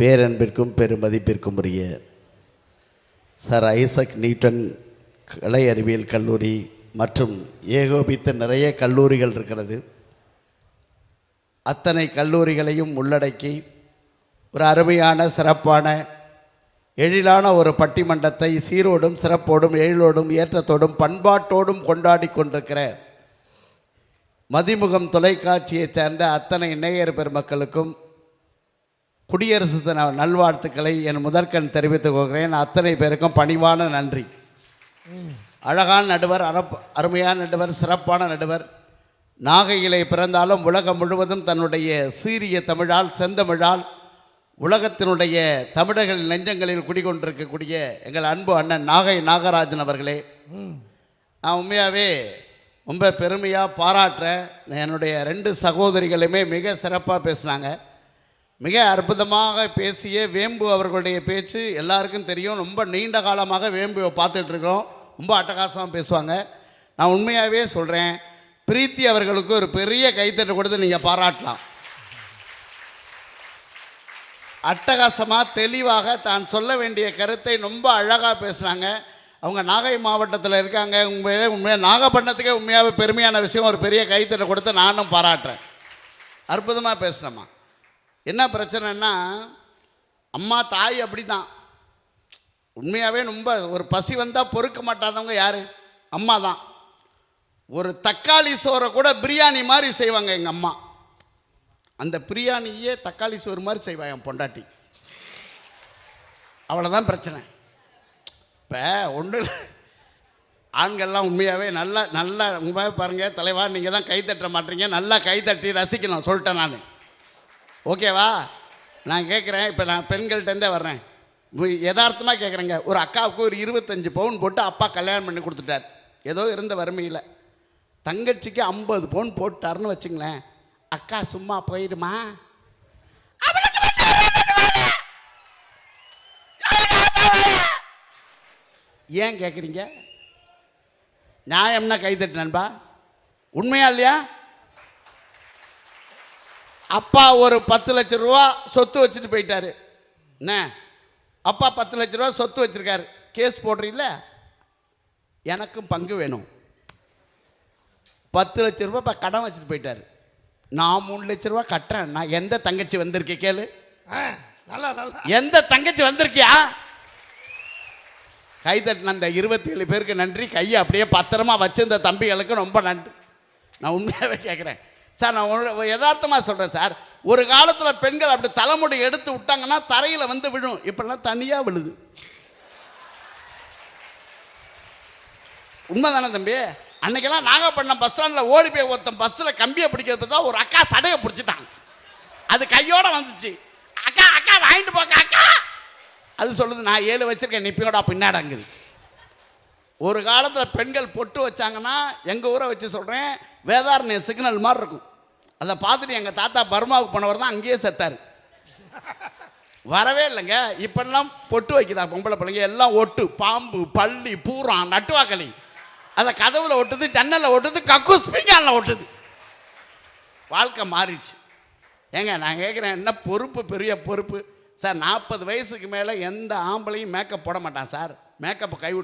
பேரன்பிற்கும் பெருமதிப்பிற்கும் உரிய sir Isaac Newton கலை அறிவியல் கல்லூரி மற்றும் ஏகோபித்த நிறைய கல்லூரிகள் இருக்கிறது. அத்தனை கல்லூரிகளையும் உள்ளடக்கி ஒரு அருமையான சிறப்பான எழிலான ஒரு பட்டிமன்றத்தை சீரோடும் சிறப்போடும் எழிலோடும் ஏற்றத்தோடும் பண்பாட்டோடும் கொண்டாடி கொண்டிருக்கிற மதிமுகம் தொலைக்காட்சியைச் சேர்ந்த அத்தனை நேயர் பெருமக்களுக்கும் குடியரசு தின நல்வாழ்த்துக்களை என் முதற்கண் தெரிவித்துக் கொள்கிறேன். அத்தனை பேருக்கும் பணிவான நன்றி. அழகான நடுவர் அரப் அருமையான நடுவர் சிறப்பான நடுவர். நாகையிலே பிறந்தாலும் உலகம் முழுவதும் தன்னுடைய சீரிய தமிழால் செந்தமிழால் உலகத்தினுடைய தமிழர்கள் நெஞ்சங்களில் குடிகொண்டிருக்கக்கூடிய எங்கள் அன்பு அண்ணன் நாகை நாகராஜன் அவர்களே. நான் உண்மையாகவே ரொம்ப பெருமையாக பாராட்டுறேன். என்னுடைய ரெண்டு சகோதரிகளுமே மிக சிறப்பாக பேசினாங்க. மிக அற்புதமாக பேசிய வேம்பு அவர்களுடைய பேச்சு எல்லாருக்கும் தெரியும். ரொம்ப நீண்ட காலமாக வேம்பு பார்த்துட்ருக்கோம் ரொம்ப அட்டகாசமாக பேசுவாங்க. நான் உண்மையாகவே சொல்கிறேன் பிரீத்தி அவர்களுக்கு ஒரு பெரிய கைத்தட்டு கொடுத்து நீங்கள் பாராட்டலாம். அட்டகாசமாக தெளிவாக தான் சொல்ல வேண்டிய கருத்தை ரொம்ப அழகாக பேசுகிறாங்க அவங்க நாகை மாவட்டத்தில் இருக்காங்க. உண்மையே உண்மையாக நாகப்பட்டினத்துக்கே உண்மையாகவே பெருமையான விஷயம். ஒரு பெரிய கைத்தட்டை கொடுத்து நானும் பாராட்டுறேன். அற்புதமாக பேசுகிறேம்மா என்ன பிரச்சனைன்னா அம்மா தாய் அப்படி தான் உண்மையாகவே ரொம்ப ஒரு பசி வந்தால் பொறுக்க மாட்டாதவங்க யார்? அம்மா தான். ஒரு தக்காளி சோறை கூட பிரியாணி மாதிரி செய்வாங்க எங்கள் அம்மா. அந்த பிரியாணியே தக்காளி சோறு மாதிரி செய்வாங்க என் பொண்டாட்டி. அவ்வளோதான் பிரச்சனை. இப்போ ஒன்று ஆண்கள்லாம் உண்மையாகவே நல்லா நல்லா உண்மையாக பாருங்கள் தலைவா நீங்கள் தான் கை தட்ட மாட்டீங்க நல்லா கை தட்டி ரசிக்கணும் சொல்லிட்டேன் நான். ஓகேவா? நான் கேட்குறேன் இப்போ நான் பெண்கள்கிட்டருந்தே வர்றேன். யதார்த்தமாக கேட்குறேங்க ஒரு அக்காவுக்கு ஒரு இருபத்தஞ்சு பவுன் போட்டு அப்பா கல்யாணம் பண்ணி கொடுத்துட்டார். ஏதோ இருந்த வறுமையில். தங்கச்சிக்கு ஐம்பது பவுன் போட்டாருன்னு வச்சுங்களேன். அக்கா சும்மா போயிடுமா ஏன் கேட்குறீங்க நியாயம்னா கைத்தட்டு நண்பா. உண்மையா இல்லையா? அப்பா ஒரு பத்து லட்ச ரூபா சொத்து வச்சுட்டு போயிட்டாரு. என்ன? அப்பா பத்து லட்ச ரூபா சொத்து வச்சிருக்காரு. கேஸ் போடுறீங்கள எனக்கும் பங்கு வேணும். பத்து லட்ச ரூபா இப்போ கடன் வச்சுட்டு போயிட்டாரு. நான் மூணு லட்ச ரூபா கட்டுறேன். நான் எந்த தங்கச்சி வந்திருக்கே கேளு. ஆ, நல்லா நல்லா. எந்த தங்கச்சி வந்திருக்கியா? கை தட்டின அந்த இருபத்தி ஏழு பேருக்கு நன்றி. கையை அப்படியே பத்திரமா வச்சிருந்த தம்பிகளுக்கு ரொம்ப நன்றி. நான் உண்மையாகவே கேட்குறேன் சார் நான் யதார்த்தமாக சொல்கிறேன் சார். ஒரு காலத்தில் பெண்கள் அப்படி தலைமுடி எடுத்து விட்டாங்கன்னா தரையில் வந்து விழும். இப்பெல்லாம் தனியாக விழுது. உண்மைதானே தம்பி? அன்னைக்கெல்லாம் நாகப்பட்டினம் பஸ் ஸ்டாண்டில் ஓடி போய் ஒருத்தன் பஸ்ஸில் கம்பியை பிடிக்கிறது தான் ஒரு அக்கா சடையை பிடிச்சிட்டாங்க அது கையோட வந்துச்சு. அக்கா அக்கா வாங்கிட்டு போக்க அக்கா. அது சொல்லுது நான் ஏழு வச்சுருக்கேன் நிப்பியோட பின்னாடங்குது ஒரு காலத்தில் பெண்கள் பொட்டு வச்சாங்கன்னா எங்கள் ஊரை வச்சு சொல்கிறேன் வேதாரண்ய சிக்னல் மாதிரி இருக்கும். அதை பார்த்துட்டு எங்கள் தாத்தா பர்மாவுக்கு போனவர் தான் அங்கேயே செத்தார். வரவே இல்லைங்க. இப்பெல்லாம் பொட்டு வைக்குதா பொம்பளை பிள்ளைங்க? எல்லாம் ஒட்டு. பாம்பு பள்ளி பூரான் நட்டுவாக்களி. அதை கதவுல ஒட்டுது ஜன்னலில் ஒட்டுது கக்கூஸ் பீங்கானில் ஒட்டுது. வாழ்க்கை மாறிடுச்சு. ஏங்க நான் கேட்குறேன் என்ன பொறுப்பு பெரிய பொறுப்பு? சார் நாற்பது வயசுக்கு மேலே எந்த ஆம்பளையும் மேக்கப் போட மாட்டான் சார். மேக்கப்பை கை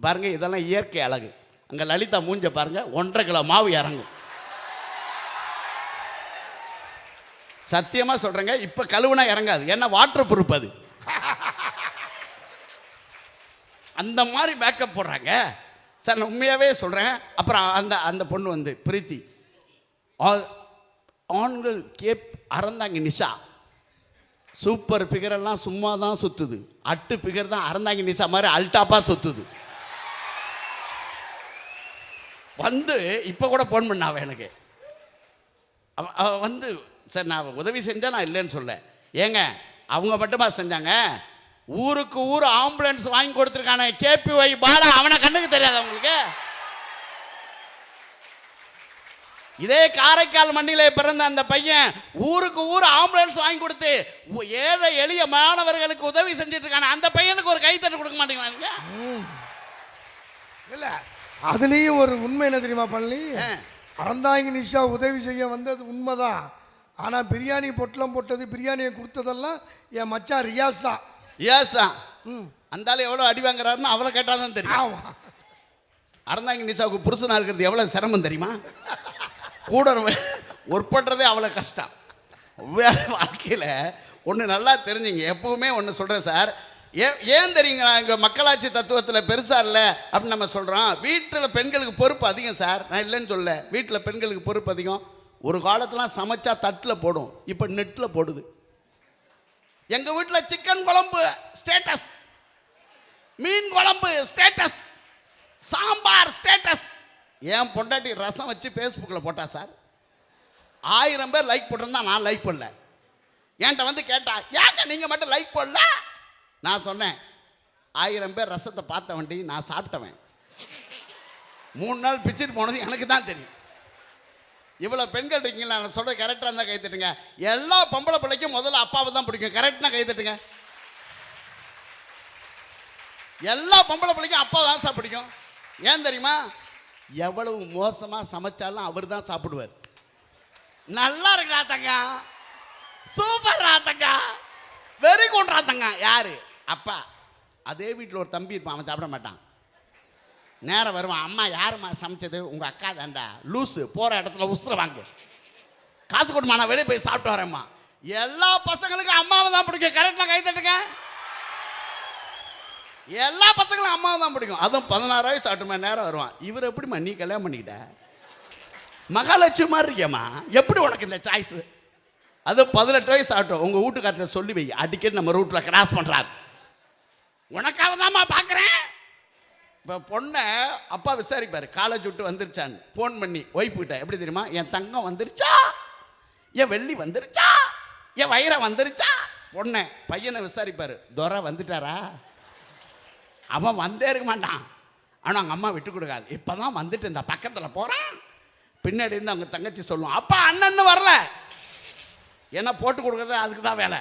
பாருங்கள் இதெல்லாம் இயற்கை அழகு. அங்கே லலிதா மூஞ்ச பாருங்க ஒன்றரை கிலோ மாவு இறங்கும். சத்தியமாக சொல்கிறேங்க இப்போ கழுவுனா இறங்காது. ஏன்னா வாட்டர் ப்ரூஃப் அது. அந்த மாதிரி மேக்கப் போடுறாங்க. சார் நான் உண்மையாகவே சொல்கிறேன் அப்புறம் அந்த அந்த பொண்ணு வந்து பிரீத்தி ஆண்கள் கேப் அறந்தாங்க நிஷா. சூப்பர் பிகரெல்லாம் சும்மா தான் சுற்றுது அட்டு பிகர் தான் அறந்தாங்க நிஷா மாதிரி அல்டாப்பாக சுற்றுது வந்து இப்போ கூட ஃபோன் பண்ணாவ எனக்கு. அவ வந்து சார் நான் உதவி செஞ்சா நான் இல்லைன்னு சொல்ல ஏங்க அவங்க மட்டுமா செஞ்சாங்க? ஊருக்கு ஊர் ஆம்புலன்ஸ் வாங்கி கொடுத்துருக்கானே. கேபிஒய் பாலா அவனை கண்ணுக்கு தெரியாத உங்களுக்கு? இதே காரைக்கால் மண்ணிலே பிறந்த அந்த பையன் ஊருக்கு ஊர் ஆம்புலன்ஸ் வாங்கி கொடுத்து ஏழை எளிய மாணவர்களுக்கு உதவி செஞ்சுட்டு இருக்கானே அந்த பையனுக்கு ஒரு கைத்தட்டு கொடுக்க மாட்டீங்களா நீங்க? இல்ல அதுலயும் ஒரு உண்மை என்ன தெரியுமா ஆ. அறந்தாங்கி நிஷா உதவி செய்ய வந்தது உண்மைதான். ஆனால் பிரியாணி பொட்டலம் போட்டது பிரியாணியை கொடுத்ததெல்லாம் என் மச்சான் ரியாஸ் தான். ஏசா ம். அந்த ஆளு எவ்வளோ அடி வாங்குறாருன்னு அவளை கேட்டால் தான் தெரியும். ஆமாம் அறந்தாங்க நிசாவுக்கு புருஷனாக இருக்கிறது எவ்வளோ சிரமம் தெரியுமா? கூட ஒர்க் பண்ணுறதே அவ்வளோ கஷ்டம். வேற வாழ்க்கையில் ஒன்று நல்லா தெரிஞ்சுங்க. எப்பவுமே ஒன்று சொல்கிறேன் சார். ஏ ஏன் தெரியுங்களா? இங்கே மக்களாட்சி தத்துவத்தில் பெருசாக இல்லை அப்படின்னு நம்ம சொல்கிறோம் வீட்டில் பெண்களுக்கு பொறுப்பு அதிகம் சார். நான் இல்லைன்னு சொல்ல வீட்டில் பெண்களுக்கு பொறுப்பு அதிகம். ஒரு காலத்துலாம் சமைச்சா தட்டில் போடும் இப்போ நெட்டில் போடுது. எங்கள் வீட்டில் சிக்கன் குழம்பு ஸ்டேட்டஸ் மீன் குழம்பு ஸ்டேட்டஸ் சாம்பார் ஸ்டேட்டஸ் என் பொண்டாட்டி ரசம் வச்சு ஃபேஸ்புக்கில் போட்டா சார் ஆயிரம் பேர் லைக் போட்டிருந்தா நான் லைக் பண்ணல. என்கிட்ட வந்து கேட்டா ஏங்க நீங்கள் மட்டும் லைக் பண்ணல நான் சொன்னேன் ஆயிரம் பேர் ரசத்தை பார்த்த வண்டி நான் சாப்பிட்டவன். மூணு நாள் பிச்சுட்டு போனது எனக்கு தான் தெரியும். இவ்வளோ பெண்கள் இருக்கீங்களா? நான் சொல்கிறது கரெக்டாக இருந்தால் கை தட்டுங்க. எல்லா பொம்பளை பிள்ளைக்கும் முதல்ல அப்பாவை தான் பிடிக்கும். கரெக்டாக கை தட்டுங்க. எல்லா பொம்பளை பிள்ளைக்கும் அப்பா தான் சார் பிடிக்கும். ஏன் தெரியுமா? எவ்வளவு மோசமாக சமைச்சாலும் அவர் தான் சாப்பிடுவார். நல்லா இருக்கா தங்க? சூப்பர் தங்க? வெரி குட் தங்க. யாரு? அப்பா. அதே வீட்டில் ஒரு தம்பி இருப்பான். அவன் சாப்பிட மாட்டான். நேரம் வருவான் அம்மா யாரும்மா சமைச்சது? உங்கள் அக்கா தாண்டா லூஸு போகிற இடத்துல உசுர வாங்க. காசு கொடுமா நான் வெளியே போய் சாப்பிட்டு வரேம்மா. எல்லா பசங்களுக்கும் அம்மாவை தான் பிடிக்கும். கரெக்டாக கை தட்டுங்க எல்லா பசங்களும் அம்மாவை தான் பிடிக்கும். அதுவும் பதினாறு வயசு ஆட்டு மணி நேரம் வருவான். இவர் எப்படிம்மா நீ கல்யாணம் பண்ணிக்கிட்ட? மகாலட்சுமி மாதிரி இருக்கியம்மா. எப்படி உனக்கு இந்த சாய்ஸு அது பதினெட்டு வயசு ஆகட்டும். உங்கள் வீட்டுக்காரத்தை சொல்லி வை. அடிக்கடி நம்ம ரூட்டில் கிராஸ் பண்ணுறாரு உனக்காக தான்மா பார்க்குறேன் இப்போ பொண்ணை அப்பா விசாரிப்பார் காலேஜ் விட்டு வந்துருச்சான்னு. ஃபோன் பண்ணி ஒய்ஃப்கிட்ட எப்படி தெரியுமா? என் தங்கம் வந்துருச்சா? என் வெள்ளி வந்துருச்சா? என் வயிறம் வந்துருச்சா? பொண்ணை பையனை விசாரிப்பார் துரை வந்துட்டாரா? அவன் வந்தே இருக்க மாட்டான். ஆனால் அவங்க அம்மா விட்டு கொடுக்காது. இப்போ தான் வந்துட்டு இந்த பக்கத்தில் போகிறான் பின்னாடி இருந்து அவங்க தங்கச்சி சொல்லுவான் அப்பா அண்ணன்னு வரல. ஏன்னா போட்டு கொடுக்குறது அதுக்கு தான் வேலை.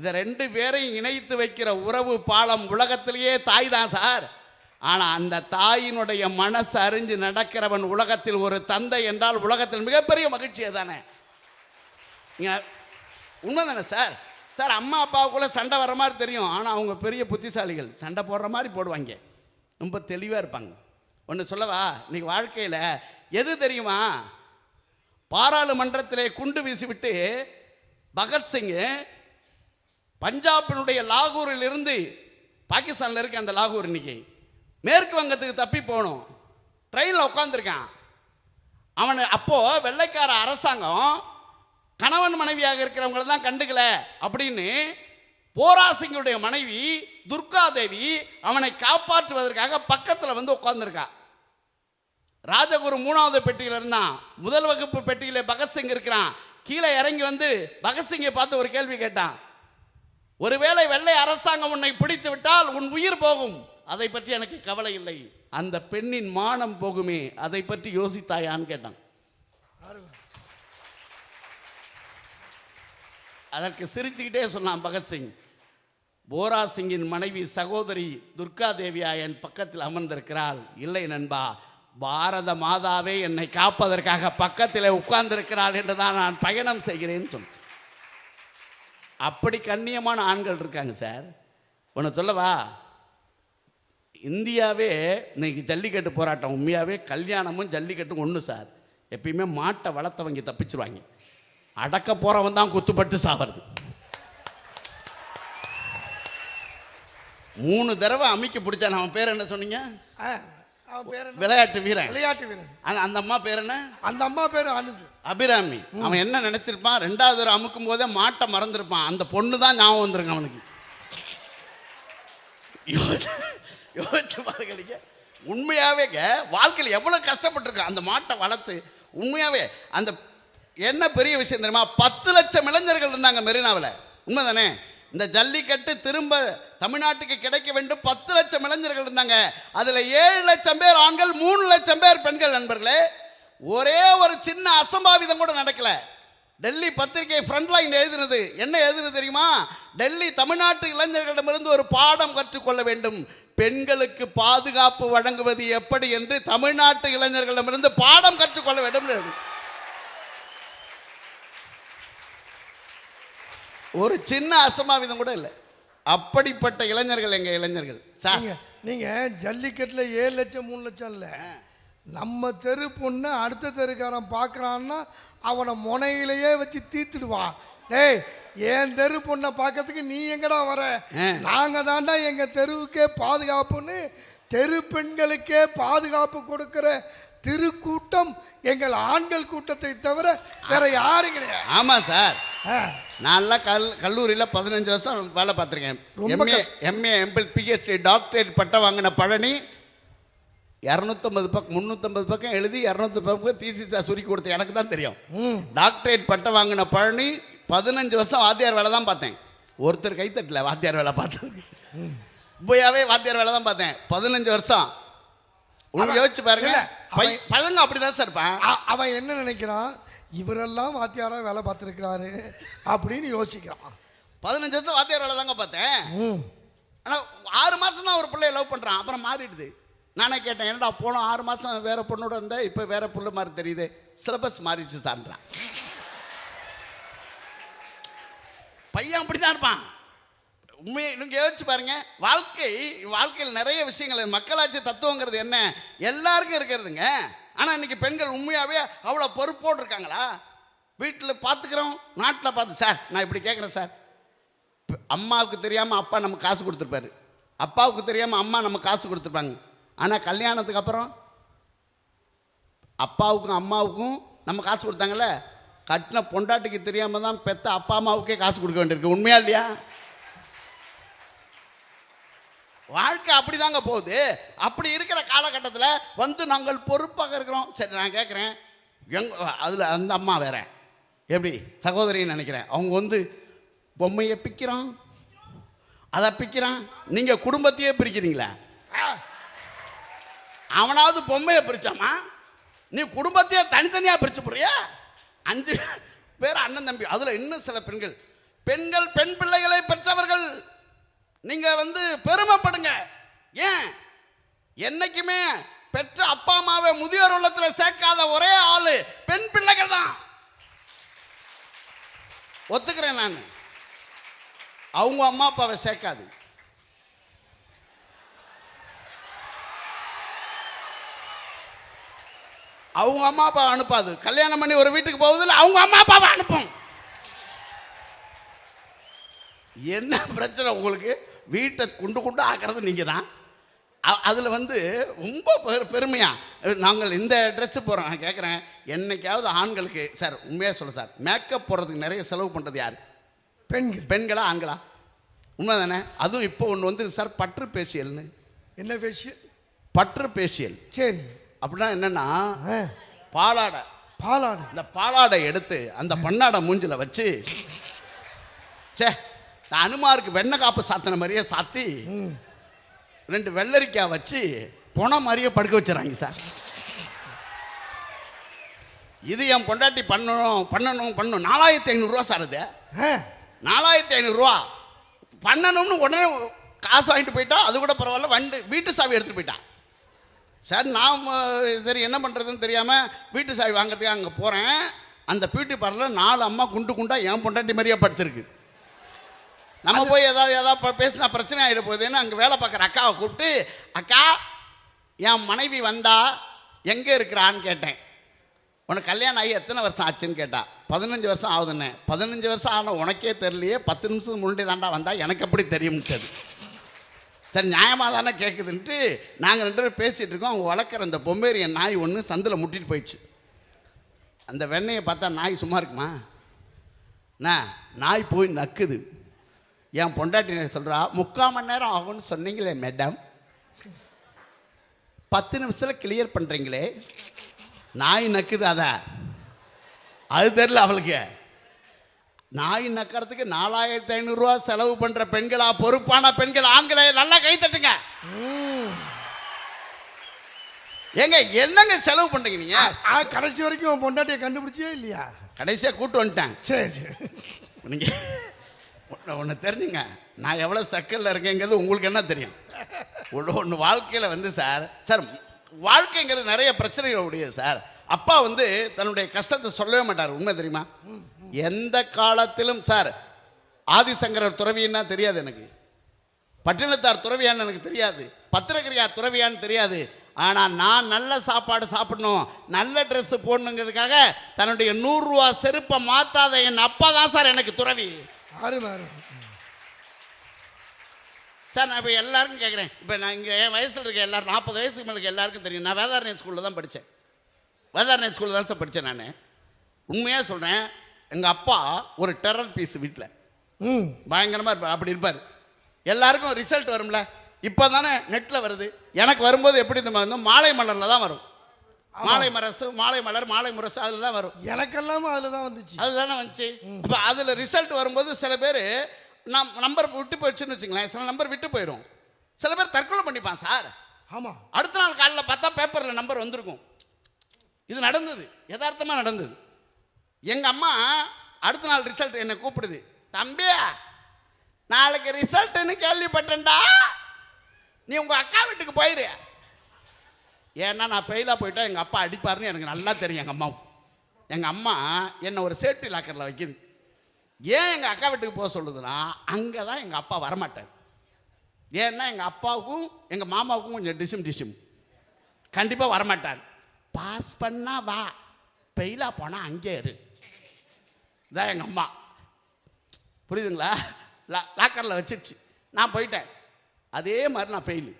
இதை ரெண்டு பேரையும் இணைத்து வைக்கிற உறவு பாலம் உலகத்திலேயே தாய் தான் சார். ஆனால் அந்த தாயினுடைய மனசு அறிஞ்சு நடக்கிறவன் உலகத்தில் ஒரு தந்தை என்றால் உலகத்தில் மிகப்பெரிய மகிழ்ச்சியை தானே? நீங்கள் உண்மை தானே சார்? சார் அம்மா அப்பாவுக்குள்ளே சண்டை வர மாதிரி தெரியும். ஆனால் அவங்க பெரிய புத்திசாலிகள். சண்டை போடுற மாதிரி போடுவாங்க. ரொம்ப தெளிவாக இருப்பாங்க. ஒன்று சொல்லவா? இன்னைக்கு வாழ்க்கையில் எது தெரியுமா? பாராளுமன்றத்திலே குண்டு வீசிவிட்டு பகத்சிங் பஞ்சாபினுடைய லாகூரில் இருந்து பாகிஸ்தானில் இருக்க அந்த லாகூர் இன்னைக்கு. மேற்கு வங்கத்துக்கு தப்பி போகணும். ட்ரெயினில் உட்காந்துருக்கான் அவன் அப்போது வெள்ளைக்கார அரசாங்கம் கணவன் மனைவியாக இருக்கிறவங்கள தான் கண்டுக்கல. அப்படின்னு போராசிங்களுடைய மனைவி துர்காதேவி அவனை காப்பாற்றுவதற்காக பக்கத்தில் வந்து உட்காந்துருக்கா ராஜகுரு மூணாவது பெட்டியில் இருந்தான் முதல் வகுப்பு பெட்டியில் பகத்சிங் இருக்கிறான். கீழே இறங்கி வந்து பகத்சிங்கை பார்த்து ஒரு கேள்வி கேட்டான். ஒருவேளை வெள்ளை அரசாங்கம் உன்னை பிடித்து விட்டால் உன் உயிர் போகும். அதை பற்றி எனக்கு கவலை இல்லை. அந்த பெண்ணின் மானம் போகுமே அதை பற்றி யோசித்தாயான்னு கேட்டான். அதற்கு சிரிச்சுக்கிட்டே சொன்னான் பகத்சிங் போரா சிங்கின் மனைவி சகோதரி துர்கா தேவியா என் பக்கத்தில் அமர்ந்திருக்கிறாள். இல்லை நண்பா பாரத மாதாவே என்னை காப்பதற்காக பக்கத்தில் உட்கார்ந்திருக்கிறாள் என்று தான் நான் பயணம் செய்கிறேன்னு சொன்னேன். அப்படி கண்ணியமான ஆண்கள் இருக்காங்க சார். ஒன்று சொல்லவா? இந்தியாவே இன்னைக்கு ஜல்லிக்கட்டு போராட்டம் உண்மையாகவே கல்யாணமும் ஜல்லிக்கட்டும் ஒன்று சார். எப்பயுமே மாட்டை வளர்த்தவங்க தப்பிச்சிருவாங்க. அடக்க போகிறவன் தான் குத்துப்பட்டு சாவது மூணு தடவை அமைக்க பிடிச்சான் அவன் பேர் என்ன சொன்னீங்க? ஆ, அவன் பேர் என்ன? விளையாட்டு வீரன். விளையாட்டு வீரன். அந்த அந்த அம்மா பேர் என்ன? அந்த அம்மா பேர் அனுஜ். அபிராமி. அவன் என்ன நினைச்சிருப்பான்? ரெண்டாவது தடவை அமுக்கும் போதே மாட்டை மறந்துருப்பான். அந்த பொண்ணு தான் ஞாபகம் வந்திருக்கு அவனுக்கு. யோசிச்சு பாருங்க. உண்மையாகவே வாழ்க்கையில் எவ்வளோ கஷ்டப்பட்டிருக்கோம். அந்த மாட்டை வளர்த்து உண்மையாகவே அந்த என்ன பெரிய விஷயம் தெரியுமா? பத்து லட்சம் இளைஞர்கள் இருந்தாங்க மெரினாவில். உண்மை தானே இந்த ஜல்லிக்கட்டு திரும்ப தமிழ்நாட்டுக்கு கிடைக்க வேண்டும். பத்து லட்சம் இளைஞர்கள் இருந்தாங்க. அதில் ஏழு லட்சம் பேர் ஆண்கள் மூணு லட்சம் பேர் பெண்கள் நண்பர்களே. ஒரே ஒரு சின்ன அசம்பாவிதம் கூட நடக்கல. டெல்லி பத்திரிகை ஃப்ரண்ட் லைன் எழுதினது. என்ன எழுதினது தெரியுமா? டெல்லி தமிழ்நாட்டு இளைஞர்களிடமிருந்து ஒரு பாடம் கற்றுக்கொள்ள வேண்டும். பெண்களுக்கு பாதுகாப்பு வழங்குவது எப்படி என்று தமிழ்நாட்டு இளைஞர்களிடமிருந்து பாடம் கற்றுக்கொள்ள வேண்டும். ஒரு சின்ன அசம்பாவிதம் கூட இல்லை. அப்படிப்பட்ட இளைஞர்கள் எங்க இளைஞர்கள்? சார். நீங்க நீங்க ஜல்லிக்கட்டுல ஏழு லட்சம் மூணு லட்சம் இல்ல. நம்ம தெரு பொண்ணை அடுத்த தெருக்காரன் பார்க்கறான்னா அவனை முனையிலேயே வச்சு தீர்த்துடுவான் டேய் என் தெரு பொண்ணை பார்க்கறதுக்கு நீ எங்கடா வர. நாங்க தாண்டா எங்க தெருவுக்கே பாதுகாப்புன்னு தெரு பெண்களுக்கே பாதுகாப்பு கொடுக்கிற திருக்கூட்டம் எங்கள் ஆண்கள் கூட்டத்தை தவிர வேற யாரும் கிடையாது ஆமா சார். நான்லாம் கல் கல்லூரியில் பதினஞ்சு வருஷம் வேலை பார்த்துருக்கேன் MA. MA MPhil PhD doctorate பட்டம் வாங்கின பழனி இரநூத்தம்பது பக்கம் முந்நூற்றம்பது பக்கம் எழுதி இரநூத்தி பக்கம் தீசிசா சுருக்கி கொடுத்த எனக்கு தான் தெரியும். டாக்டரேட் பட்டம் வாங்கின பழனி பதினஞ்சு வருஷம் வாத்தியார் வேலை தான் பார்த்தேன். ஒருத்தர் கைத்தட்டல வாத்தியார் வேலை பார்த்ததுக்கு. உண்மையாவே வாத்தியார் வேலை தான் பார்த்தேன். பதினஞ்சு வருஷம். உனக்கு யோசிச்சு பாருங்க. பழங்க அப்படிதான் சார் இருப்பான். அவன் என்ன நினைக்கிறான்? இவரெல்லாம் வாத்தியாரா வேலை பார்த்துருக்கிறாரு அப்படின்னு யோசிக்கிறான். பதினஞ்சு வருஷம் வாத்தியார் வேலை தாங்க பார்த்தேன். ஆனால் ஆறு மாதம் தான் ஒரு பிள்ளைய லவ் பண்ணுறான் அப்புறம் மாறிடுது. நானே கேட்டேன் என்னடா போனோம் ஆறு மாதம் வேற பொண்ணோட இருந்தா இப்போ வேற புள்ள மாதிரி தெரியுது. சிலபஸ் மாறிடுச்சு சார்ன்றான் பையன் அப்படி தான் இருப்பான். உண்மையை நீங்கள் யோசிச்சு பாருங்க. வாழ்க்கை வாழ்க்கையில் நிறைய விஷயங்கள். மக்களாட்சி தத்துவங்கிறது என்ன? எல்லாருக்கும் இருக்கிறதுங்க. ஆனால் இன்னைக்கு பெண்கள் உண்மையாகவே அவ்வளோ பொறுப்போடு இருக்காங்களா? வீட்டில் பார்த்துக்கிறோம் நாட்டில் பார்த்து சார் நான் இப்படி கேட்குறேன் சார். அம்மாவுக்கு தெரியாமல் அப்பா நமக்கு காசு கொடுத்துருப்பாரு. அப்பாவுக்கு தெரியாமல் அம்மா நம்ம காசு கொடுத்துருப்பாங்க. ஆனால் கல்யாணத்துக்கு அப்புறம் அப்பாவுக்கும் அம்மாவுக்கும் நம்ம காசு கொடுத்தாங்கல்ல? கட்டின பொண்டாட்டிக்கு தெரியாமல் தான் பெத்த அப்பா அம்மாவுக்கே காசு கொடுக்க வேண்டியிருக்கு. உண்மையா இல்லையா? வாழ்க்கை அப்படிதாங்க போகுது. அப்படி இருக்கிற காலகட்டத்தில் வந்து நாங்கள் பொறுப்பாக இருக்கிறோம். சரி நான் கேட்குறேன் எங் அதில் அந்த அம்மா வேற. எப்படி? சகோதரின்னு நினைக்கிறேன். அவங்க வந்து பொம்மையை பிக்கிறான் அதை பிக்கிறான். நீங்கள் குடும்பத்தையே பிரிக்கிறீங்களா. அவனாவது பொம்மையை பிரிச்சாமா? நீ குடும்பத்தையே தனித்தனியாக பிரிச்சு போறியா அஞ்சு பேர் அண்ணன் தம்பி. அதில் இன்னும் சில பெண்கள். பெண்கள் பெண் பிள்ளைகளை பெற்றவர்கள் நீங்கள் வந்து பெருமைப்படுங்க. ஏன்? என்னைக்குமே பெற்ற அப்பா அம்மாவை முதியோர் உள்ளத்தில் சேர்க்காத ஒரே ஆள் பெண் பிள்ளைகள் தான். ஒத்துக்கிறேன் நான். அவங்க அம்மா அப்பாவை சேர்க்காது. அவங்க அம்மா அப்பாவை அனுப்பாது கல்யாணம் பண்ணி ஒரு வீட்டுக்கு போகுதுல அவங்க அம்மா அப்பாவை அனுப்பும். என்ன பிரச்சனை உங்களுக்கு? வீட்டை குண்டு குண்டு ஆக்கிறது நீங்கள் தான் அதில் வந்து ரொம்ப பெரு பெருமையாக நாங்கள் இந்த ட்ரெஸ்ஸு போகிறோம் நான் கேட்குறேன் என்னைக்காவது ஆண்களுக்கு சார் உண்மையாக சொல்ல சார் மேக்கப் போடுறதுக்கு நிறைய செலவு பண்ணுறது யார்? பெண்கள். பெண்களா ஆண்களா? உண்மை தானே அதுவும் இப்போ ஒன்று வந்து சார் பற்று பேசியல்னு என்ன விஷயம் பற்று பேசியல் சரி. அப்படின்னா என்னென்னா பாலாடை. பாலாடு. இந்த பாலாடை எடுத்து அந்த பண்ணாடை மூஞ்சில வச்சு சே அனுமாருக்கு வெண்ணெய் காப்பு சாத்தின மாதிரியே சாத்தி ரெண்டு வெள்ளரிக்காய் வச்சு பொண மாதிரியே படுக்க வச்சுறாங்க சார். இது என் பொண்டாட்டி பண்ணணும் பண்ணணும் பண்ணணும். நாலாயிரத்தி ஐநூறுரூவா சார் இது. நாலாயிரத்தி ஐநூறுரூவா பண்ணணும்னு உடனே காசு வாங்கிட்டு போயிட்டா அது கூட பரவாயில்ல வண்டு வீட்டு சாவி எடுத்துட்டு போயிட்டான் சார் நான் சரி என்ன பண்ணுறதுன்னு தெரியாமல் வீட்டு சாவி வாங்குறதுக்கு அங்கே போகிறேன் அந்த பியூட்டி பார்லர் நாலு அம்மா குண்டு குண்டா என் பொண்டாட்டி மாதிரியே படுத்திருக்கு. நம்ம போய் ஏதாவது ஏதாவது பேசினா பிரச்சனை ஆகிட போகுதுன்னு அங்கே வேலை பார்க்குற அக்காவை கூப்பிட்டு அக்கா என் மனைவி வந்தா எங்கே இருக்கிறான்னு கேட்டேன். உனக்கு கல்யாணம் ஆகி எத்தனை வருஷம் ஆச்சுன்னு கேட்டா. பதினஞ்சு வருஷம் ஆகுதுன்னு பதினஞ்சு வருஷம் ஆன உனக்கே தெரியலையே. பத்து நிமிஷம் முன்னாடி தாண்டா வந்தா. எனக்கு எப்படி தெரியும்ட்டது சரி நியாயமாக தானே கேட்குதுன்ட்டு நாங்கள் ரெண்டு பேரும் பேசிகிட்டு இருக்கோம். அவங்க வளர்க்குற அந்த பொம்மேரியன் நாய் ஒன்று சந்தில் முட்டிட்டு போயிடுச்சு. அந்த வெண்ணையை பார்த்தா நாய் சும்மா இருக்குமா? அண்ணா நாய் போய் நக்குது. என் பொண்டாட்டி சொல்கிறா முக்கால் மணி நேரம் ஆகும்னு சொன்னீங்களே மேடம். பத்து நிமிஷத்தில் கிளியர் பண்ணுறீங்களே நாய் நக்குது அதை. அது தெரில அவளுக்கு. நாய் நக்கறதுக்கு நாலாயிரத்தி ஐநூறுரூவா செலவு பண்ணுற பெண்களா பொறுப்பான பெண்கள் ஆண்களை நல்லா கை தட்டுங்க. ஏங்க என்னங்க செலவு பண்ணுறீங்க நீங்க? கடைசி வரைக்கும் பொண்டாட்டியை கண்டுபிடிச்சியே இல்லையா? கடைசியாக கூட்டு வந்துட்டேன். சரி சரி. நீங்கள் ஒன்று தெரிஞ்சுங்க. நான் எவ்வளோ சக்கலில் இருக்கேங்கிறது உங்களுக்கு என்ன தெரியும்? ஒன்று ஒன்று வாழ்க்கையில் வந்து சார் சார் வாழ்க்கைங்கிறது நிறைய பிரச்சனைகள் உடையது சார். அப்பா வந்து தன்னுடைய கஷ்டத்தை சொல்லவே மாட்டார். உண்மை தெரியுமா? எந்த காலத்திலும் சார் ஆதிசங்கரர் துறவின்னா தெரியாது எனக்கு. பட்டினத்தார் துறவியான்னு எனக்கு தெரியாது. பத்திரகிரியார் துறவியான்னு தெரியாது. ஆனால் நான் நல்ல சாப்பாடு சாப்பிடணும் நல்ல ட்ரெஸ்ஸு போடணுங்கிறதுக்காக தன்னுடைய நூறுரூவா செருப்பை மாற்றாத என் அப்பா தான் சார் எனக்கு துறவி. சார் நான் இப்போ எல்லாருக்கும் கேட்குறேன் இப்போ நான் இங்கே என் வயசில் இருக்க எல்லாரும் நாற்பது வயசுக்கு மேலே எல்லாருக்கும் தெரியும். நான் வேதாரண்யம் ஸ்கூலில் தான் படித்தேன் வேதாரண்யம் ஸ்கூலில் தான் சார் படித்தேன் நான். உண்மையாக சொல்கிறேன் எங்கள் அப்பா ஒரு டெரர் பீஸ் வீட்டில் ம். பயங்கரமாக இருப்பார் அப்படி இருப்பார். எல்லாருக்கும் ரிசல்ட் வரும்ல. இப்போ தானே நெட்டில் வருது. எனக்கு வரும்போது எப்படி இந்த மாலை மலரில் தான் வரும். மாலை மரசு மாலை மலர் மாலை முரசு அதில் தான் வரும். எனக்கெல்லாம அதில் தான் வந்துச்சு. அதுதானே வந்துச்சு. இப்போ அதில் ரிசல்ட் வரும்போது சில பேர் நம் நம்பர் விட்டு போயிடுச்சுன்னு வச்சுங்களேன் சில நம்பர் விட்டு போயிடும் சில பேர் தற்கொலை பண்ணிப்பான் சார். ஆமாம் அடுத்த நாள் காலைல பார்த்தா பேப்பரில் நம்பர் வந்திருக்கும். இது நடந்தது. யதார்த்தமாக நடந்தது. எங்கள் அம்மா அடுத்த நாள் ரிசல்ட் என்னை கூப்பிடுது. தம்பி நாளைக்கு ரிசல்ட்டுன்னு கேள்விப்பட்டேன்டா. நீ உங்கள் அக்கா வீட்டுக்கு போயிரு. ஏன்னா நான் ஃபெயிலாக போயிட்டா எங்கள் அப்பா அடிப்பாருன்னு எனக்கு நல்லா தெரியும் எங்கள் அம்மாவும். எங்கள் அம்மா என்னை ஒரு சேஃப்டி லாக்கரில் வைக்குது. ஏன் எங்கள் அக்கா வீட்டுக்கு போக சொல்லுதுன்னா அங்கே தான் எங்கள் அப்பா வரமாட்டார். ஏன்னா எங்கள் அப்பாவுக்கும் எங்கள் மாமாவுக்கும் கொஞ்சம் டிசும் டிசும். கண்டிப்பாக வரமாட்டார். பாஸ் பண்ணால் வா. ஃபெயிலாக போனால் அங்கே இரு. இதான் எங்கள் அம்மா. புரியுதுங்களா? லா லாக்கரில் வச்சிருச்சு. நான் போயிட்டேன். அதே மாதிரி நான் ஃபெயிலு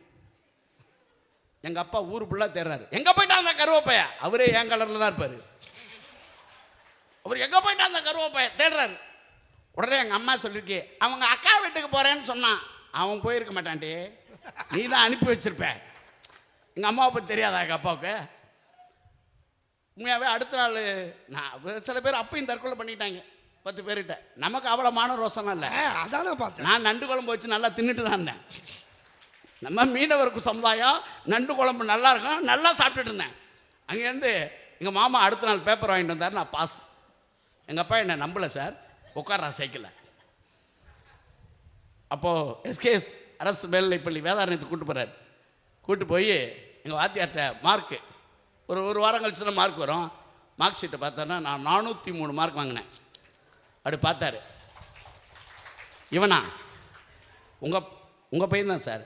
எங்கள் அப்பா ஊர் ஃபுல்லாக தேடுறாரு எங்கே போயிட்டான் அந்த கருவப்பைய? அவரே என் கலரில் தான் இருப்பார். அவர் எங்கே போயிட்டான் அந்த கருவப்பைய? தேடுறாரு. உடனே எங்கள் அம்மா சொல்லியிருக்கே அவங்க அக்கா வீட்டுக்கு போகிறேன்னு சொன்னான். அவன் போயிருக்க மாட்டான்டி. நீ தான் அனுப்பி வச்சுருப்ப. எங்கள் அம்மாவை பற்றி தெரியாதா எங்கள் அப்பாவுக்கு? உண்மையாகவே அடுத்த நாள் நான் சில பேர் அப்பையும் தற்கொலை பண்ணிட்டாங்க பத்து பேர்கிட்ட. நமக்கு அவ்வளோ மான ரோசனம் இல்லை அதானே பார்த்தேன். நான் நண்டு குழம்பு வச்சு நல்லா தின்னுட்டு தான் இருந்தேன். நம்ம மீனவருக்கு சமுதாயம் நண்டு குழம்பு நல்லா இருக்கும் நல்லா சாப்பிட்டுட்டு இருந்தேன். அங்கேருந்து எங்கள் மாமா அடுத்த நாள் பேப்பர் வாங்கிட்டு வந்தார் நான் பாஸ் எங்கள் அப்பா என்னை நம்பலை சார் உட்கார்றா சைக்கிளில் அப்போது எஸ்கேஎஸ் அரசு மேல்நிலைப்பள்ளி வேதாரண்யத்துக்கு கூட்டு போகிறார் கூட்டு போய் எங்கள் வாத்தியார்ட்ட மார்க்கு ஒரு ஒரு வாரம் கழிச்சு தான் மார்க் வரும். மார்க் ஷீட்டை பார்த்தோன்னா நான் நானூற்றி மூணு மார்க் வாங்கினேன். அப்படி பார்த்தாரு. இவனா? உங்கள் உங்கள் பையன் தான் சார்.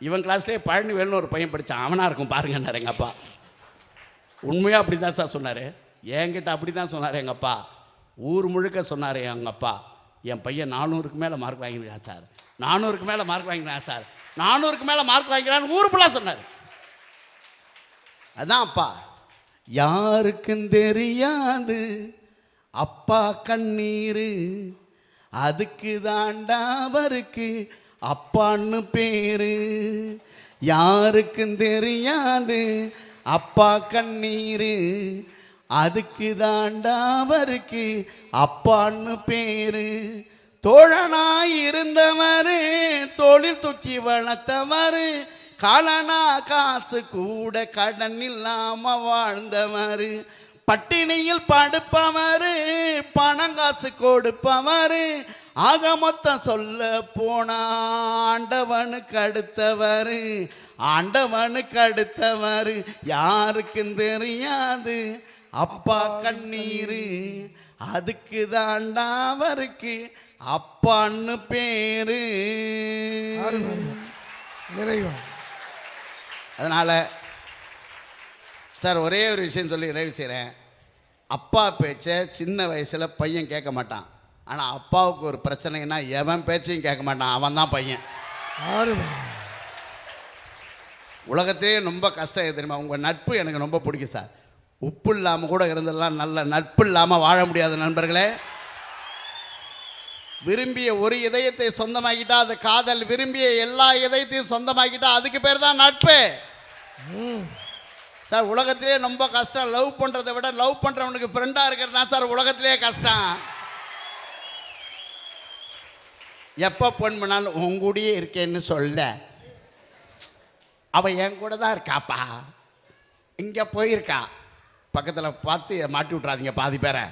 இவன் கிளாஸ்லேயே பழனி வேலுன்னு ஒரு பையன் படித்தான் அவனாக இருக்கும் பாருங்கன்னார் எங்கள் அப்பா. உண்மையாக அப்படி தான் சார் சொன்னார். என்கிட்ட அப்படி தான் சொன்னார் எங்கள் அப்பா. ஊர் முழுக்க சொன்னார் எங்கள் அப்பா. என் பையன் நானூறுக்கு மேலே மார்க் வாங்கியிருக்கான் சார். நானூறுக்கு மேலே மார்க் வாங்கினான் சார். நானூறுக்கு மேலே மார்க் வாங்கிக்கிறான்னு ஊர் ஃபுல்லாக சொன்னார். அதான் அப்பா யாருக்கும் தெரியாது. அப்பா கண்ணீர். அதுக்கு தாண்டா அவருக்கு அப்பான்னு பேரு. யாருக்கும் தெரியாது. அப்பா கண்ணீர். அதுக்கு தாண்டா அவருக்கு அப்பான்னு பேரு. தோழனாய் இருந்தவரு தோளில் தூக்கி வளர்த்தவரு காலனா காசு கூட கடன் இல்லாம வாழ்ந்தவர் பட்டினியில் படுப்பவர் பணம் காசு கொடுப்பவர் ஆக மொத்தம் சொல்ல போனா ஆண்டவனுக்கு அடுத்தவர் ஆண்டவனுக்கு அடுத்தவர் யாருக்கும் தெரியாது. அப்பா கண்ணீர் அதுக்கு தாண்டா அவருக்கு அப்பான்னு பேரு. நிறைவா. அதனால் சார் ஒரே ஒரு விஷயம் சொல்லி நிறைவு செய்கிறேன் அப்பா பேச்சை சின்ன வயசில் பையன் கேட்க மாட்டான். ஆனால் அப்பாவுக்கு ஒரு பிரச்சனைனா எவன் பேச்சையும் கேட்க மாட்டான். அவன் தான் பையன் உலகத்தையே ரொம்ப கஷ்டம் தெரியுமா? உங்கள் நட்பு எனக்கு ரொம்ப பிடிக்கும் சார். உப்பு இல்லாமல் கூட இருந்தெல்லாம் நல்ல நட்பு இல்லாமல் வாழ முடியாது நண்பர்களே. விரும்பிய ஒரு இதயத்தை சொந்தமாக்கிட்டா அது காதல். விரும்பிய எல்லா இதயத்தையும் சொந்தமாக்கிட்டா அதுக்கு பேர் தான் நட்பு. சார் உலகத்திலே ரொம்ப கஷ்டம். லவ் பண்ணுறதை விட லவ் பண்ணுறவனுக்கு ஃப்ரெண்டாக இருக்கிறது தான் சார் உலகத்திலே கஷ்டம். எப்போ பொன் பண்ணாலும் உங்கூடியே இருக்கேன்னு சொல்ல. அவள் என் கூட தான் இருக்காப்பா. இங்கே போயிருக்கா. பக்கத்தில் பார்த்து மாட்டி விட்றாதீங்க பாதி பேரை.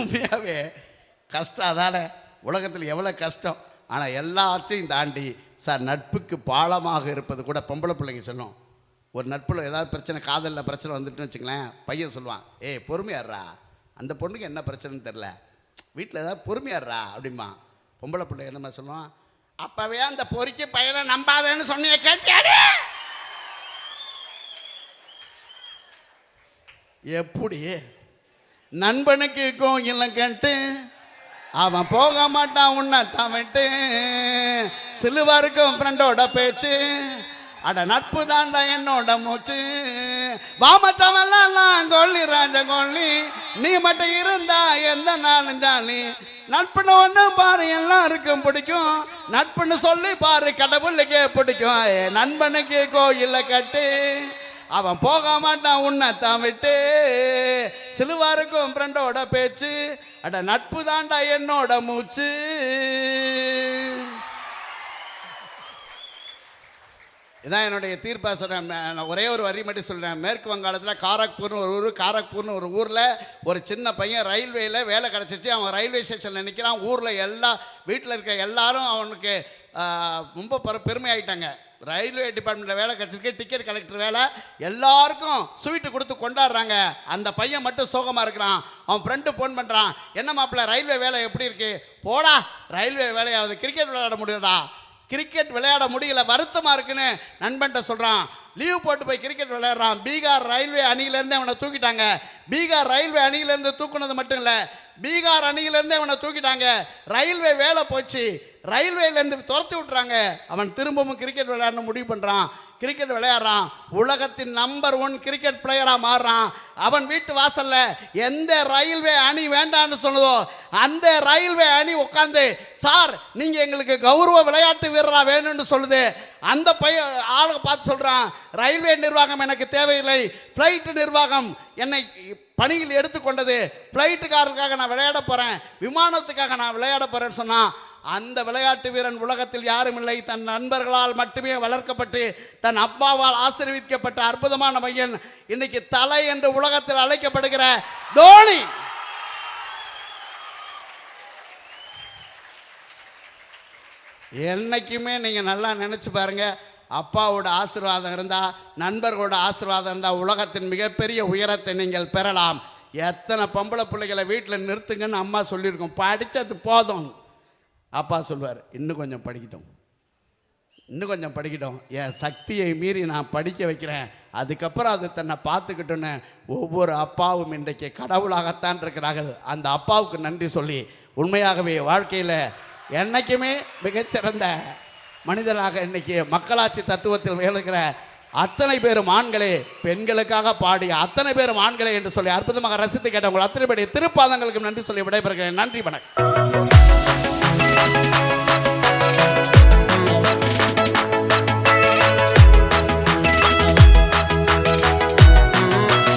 உண்மையாகவே கஷ்டம் தானே உலகத்தில் எவ்வளோ கஷ்டம். ஆனால் எல்லாத்தையும் தாண்டி சார் நட்புக்கு பாலமாக இருப்பது கூட பொம்பளை பிள்ளைங்க சொல்லும் ஒரு நட்பில் ஏதாவது பிரச்சனை காதலில் பிரச்சனை வந்துட்டுன்னு வச்சுங்களேன் பையன் சொல்லுவான் ஏய் பொறுமையாடுறா அந்த பொண்ணுக்கு என்ன பிரச்சனைன்னு தெரில வீட்டில் ஏதாவது பொறுமையாடுறா அப்படிமா பொம்பளை பிள்ளை என்னம்மா சொல்லுவான் அப்போவே அந்த பொறிக்கு பையனை நம்பாதேன்னு சொன்னிய கேட்டியாடு? எப்படி? நண்பனுக்கு கோயிலம் கேட்டு அவன் போக மாட்டான் உன்னை தவிட்டு சிலுவாருக்கும் ஃப்ரெண்டோட பேச்சு அட நட்பு தாண்டா என்னோட மூச்சு. வாமச்சவெல்லாம் கொல்லி ராஜ கொல்லி. நீ மட்டும் இருந்தா எந்த நாளும் ஜாலி. நட்புன்னு ஒன்று பாரு எல்லாருக்கும் பிடிக்கும். நட்புன்னு சொல்லி பாரு கடவுளுக்கே பிடிக்கும். நண்பனுக்கு கோயில கட்டு. அவன் போக மாட்டான் உன்னை தான் விட்டு. சிலுவாருக்கும் ஃப்ரெண்டோட பேச்சு. அட நட்பு தாண்டா என்னோட மூச்சு. இதான் என்னுடைய தீர்ப்பாக சொல்கிறேன் நான் ஒரே ஒரு வரி மட்டும் சொல்கிறேன் மேற்கு வங்காளத்தில் காரக்பூர்னு ஒரு ஊர் காரக்பூர்னு ஒரு ஊரில் ஒரு சின்ன பையன் ரயில்வேயில் வேலை கிடச்சிச்சு. அவன் ரயில்வே ஸ்டேஷனில் நிற்கிறான் ஊரில் எல்லா வீட்டில் இருக்க எல்லாரும் அவனுக்கு ரொம்ப பெரு பெருமையாயிட்டாங்க. ரயில்வே டிபார்ட்மெண்ட்டில் வேலை கிடச்சிருக்கு. டிக்கெட் கலெக்டர் வேலை. எல்லாருக்கும் ஸ்வீட்டு கொடுத்து கொண்டாடுறாங்க. அந்த பையன் மட்டும் சோகமாக இருக்கிறான். அவன் ஃப்ரெண்டு ஃபோன் பண்ணுறான் என்ன மாப்பிள்ள ரயில்வே வேலை எப்படி இருக்குது போடா ரயில்வே வேலையாவது கிரிக்கெட் விளையாட முடியாதா கிரிக்கெட் விளையாட முடியல வருத்தமாக இருக்குன்னு நண்பன்ட்ட சொல்கிறான் லீவ் போட்டு போய் கிரிக்கெட் விளையாடுறான். பீகார் ரயில்வே அணியிலேருந்து அவனை தூக்கிட்டாங்க. பீகார் ரயில்வே அணியிலேருந்து தூக்குனது மட்டும் இல்லை பீகார் அணியிலேருந்து அவனை தூக்கிட்டாங்க. ரயில்வே வேலை போச்சு. ரயில்வேலேருந்து துரத்தி விட்டுறாங்க. அவன் திரும்பவும் கிரிக்கெட் விளையாடணும் முடிவு பண்ணுறான் கிரிக்கெட் விளையாடுறான். உலகத்தின் நம்பர் ஒன் கிரிக்கெட் பிளேயராக மாறுறான். அவன் வீட்டு வாசல்ல எந்த ரயில்வே அணி வேண்டான்னு சொன்னதோ அந்த ரயில்வே அணி உட்காந்து சார் நீங்க எங்களுக்கு கௌரவ விளையாட்டு வீரரா வேணும்னு சொல்லுது. அந்த பையன் ஆளை பார்த்து சொல்றான் ரயில்வே நிர்வாகம் எனக்கு தேவையில்லை. ஃப்ளைட் நிர்வாகம் என்னை பணியில் எடுத்துக்கொண்டது. ஃப்ளைட்டுக்காரருக்காக நான் விளையாட போறேன். விமானத்துக்காக நான் விளையாட போறேன்னு சொன்னான். அந்த விளையாட்டு வீரன் உலகத்தில் யாரும் இல்லை. தன் நண்பர்களால் மட்டுமே வளர்க்கப்பட்டு தன் அப்பாவால் ஆசீர்வதிக்கப்பட்ட அற்புதமான பையன் இன்னைக்கு தலை என்று உலகத்தில் அழைக்கப்படுகிற தோனி. என்னைக்குமே நீங்கள் நல்லா நினச்சி பாருங்க. அப்பாவோட ஆசீர்வாதம் இருந்தால் நண்பர்களோட ஆசீர்வாதம் இருந்தால் உலகத்தின் மிகப்பெரிய உயரத்தை நீங்கள் பெறலாம். எத்தனை பொம்பளை பிள்ளைகளை வீட்டில் நிறுத்துங்கன்னு அம்மா சொல்லியிருக்கோம். படித்தது போதும். அப்பா சொல்லுவார் இன்னும் கொஞ்சம் படிக்கட்டும். இன்னும் கொஞ்சம் படிக்கட்டும். என் சக்தியை மீறி நான் படிக்க வைக்கிறேன். அதுக்கப்புறம் அது தன்னை பார்த்துக்கிட்டோன்னு ஒவ்வொரு அப்பாவும் இன்றைக்கு கடவுளாகத்தான் இருக்கிறார்கள். அந்த அப்பாவுக்கு நன்றி சொல்லி உண்மையாகவே வாழ்க்கையில் என்னைக்குமே மிகச்சிறந்த மனிதனாக இன்றைக்கி மக்களாட்சி தத்துவத்தில் வேலுகிற அத்தனை பேரும் ஆண்களே பெண்களுக்காக பாடி அத்தனை பேரும் ஆண்களே என்று சொல்லி அற்புதமாக ரசித்து கேட்டவங்க அத்தனை பேருடைய திருப்பாதங்களுக்கு நன்றி சொல்லி விடைபெறுகிறேன். நன்றி வணக்கம்.